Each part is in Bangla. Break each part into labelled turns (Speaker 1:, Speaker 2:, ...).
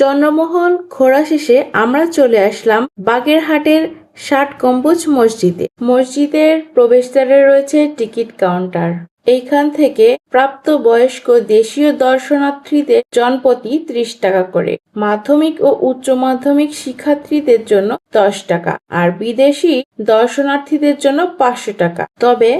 Speaker 1: চন্দ্রমহল ঘোরা শেষে আমরা চলে আসলাম বাগেরহাটের ষাট গম্বুজ মসজিদে। মসজিদের প্রবেশদ্বারে রয়েছে টিকিট কাউন্টার। এইখান থেকে প্রাপ্ত বয়স্ক দেশীয় দর্শনার্থীদের জনপ্রতি ত্রিশ টাকা করে, মাধ্যমিক ও উচ্চ মাধ্যমিক শিক্ষার্থীদের জন্য দশ টাকা আর বিদেশি দর্শনার্থীদের জন্য পাঁচশো টাকা। তবে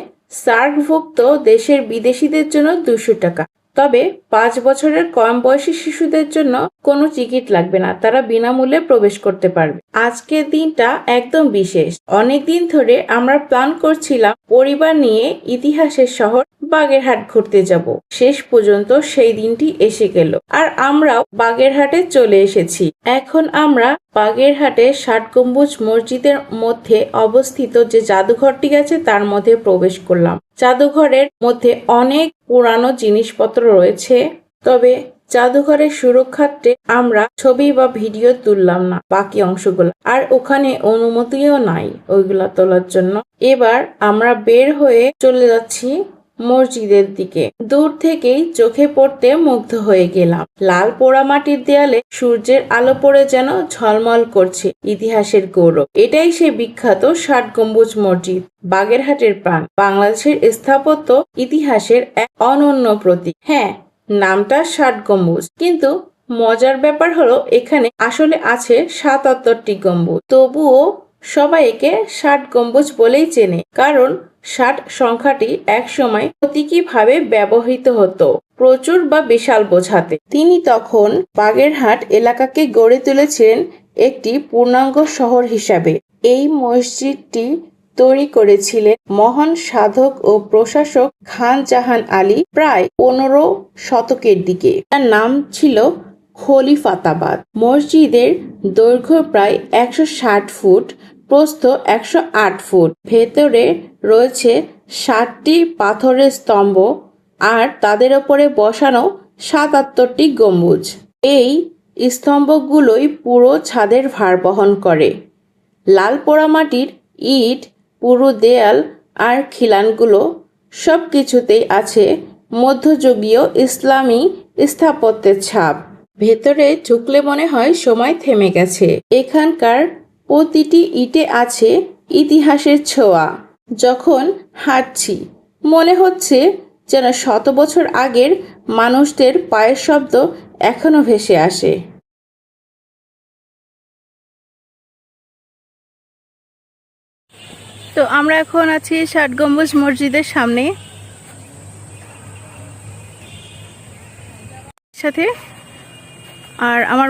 Speaker 1: সার্কভুক্ত দেশের বিদেশিদের জন্য দুশো টাকা। তবে পাঁচ বছরের কম বয়সী শিশুদের জন্য কোনো টিকিট লাগবে না, তারা বিনামূল্যে প্রবেশ করতে পারবে। আজকের দিনটা একদম বিশেষ। অনেকদিন ধরে আমরা প্ল্যান করছিলাম পরিবার নিয়ে ইতিহাসের শহর বাগেরহাট ঘুরতে যাব। শেষ পর্যন্ত সেই দিনটি এসে গেল। আর আমরাও বাগেরহাটে চলে এসেছি। এখন আমরা বাগেরহাটে ষাট গম্বুজ মসজিদের মধ্যে অবস্থিত যে জাদুঘরটি আছে, তার মধ্যে প্রবেশ করলাম। জাদুঘরের মধ্যে অনেক পুরানো জিনিসপত্র রয়েছে, তবে জাদুঘরের সুরক্ষার্থে আমরা ছবি বা ভিডিও তুললাম না, বাকি অংশগুলো। আর ওখানে অনুমতিও নাই ওইগুলা তোলার জন্য। এবার আমরা বের হয়ে চলে যাচ্ছি মসজিদের দিকে। দূর থেকেই চোখে পড়তে মুগ্ধ হয়ে গেলাম। লাল পোড়ামাটির দেয়ালে সূর্যের আলো পড়ে যেন ঝলমল করছে। ইতিহাসের গৌরব। এটাই সে বিখ্যাত ষাট গম্বুজ মসজিদ, বাগেরহাটের প্রাণ। বাংলাদেশের স্থাপত্য ইতিহাসের এক অনন্য প্রতীক। হ্যাঁ নামটা ষাট গম্বুজ। কিন্তু মজার ব্যাপার হলো, এখানে আসলে আছে সাতাত্তরটি গম্বুজ। তবুও সবাই একে ষাট গম্বুজ বলেই চেনে, কারণ ষাট সংখ্যাটি একসময় প্রতীকীভাবে ব্যবহৃত হতো, প্রচুর বা বিশাল বোঝাতে। তিনি তখন বাগেরহাট এলাকাকে গড়ে তুলেছিলেন একটি পূর্ণাঙ্গ শহর হিসাবে। এই মসজিদটি তৈরি করেছিলেন মহান সাধক ও প্রশাসক খান জাহান আলী প্রায় পনেরো শতকের দিকে। তার নাম ছিল খলিফাতাবাদ। মসজিদের দৈর্ঘ্য প্রায় একশো ষাট ফুট, প্রস্থ একশো আট ফুট। ভেতরে রয়েছে ষাটটি পাথরের স্তম্ভ আর তাদের ওপরে বসানো সাতাত্তরটি গম্বুজ। এই স্তম্ভগুলোই পুরো ছাদের ভার বহন করে। লাল পোড়ামাটির ইট, পুরো দেয়াল আর খিলানগুলো সব কিছুতেই আছে মধ্যযুগীয় ইসলামী স্থাপত্যের ছাপ। ভেতরে ঢুকলে মনে হয় সময় থেমে গেছে। এখানকার প্রতিটি ইটে আছে ইতিহাসের ছোঁয়া। যখন হাঁটছি, মনে হচ্ছে যেন শত বছর আগের মানুষদের পায়ের শব্দ এখনও ভেসে আসে। তো আমরা এখন আছি ষাট গম্বুজ মসজিদের সামনে। সাথে আর আমার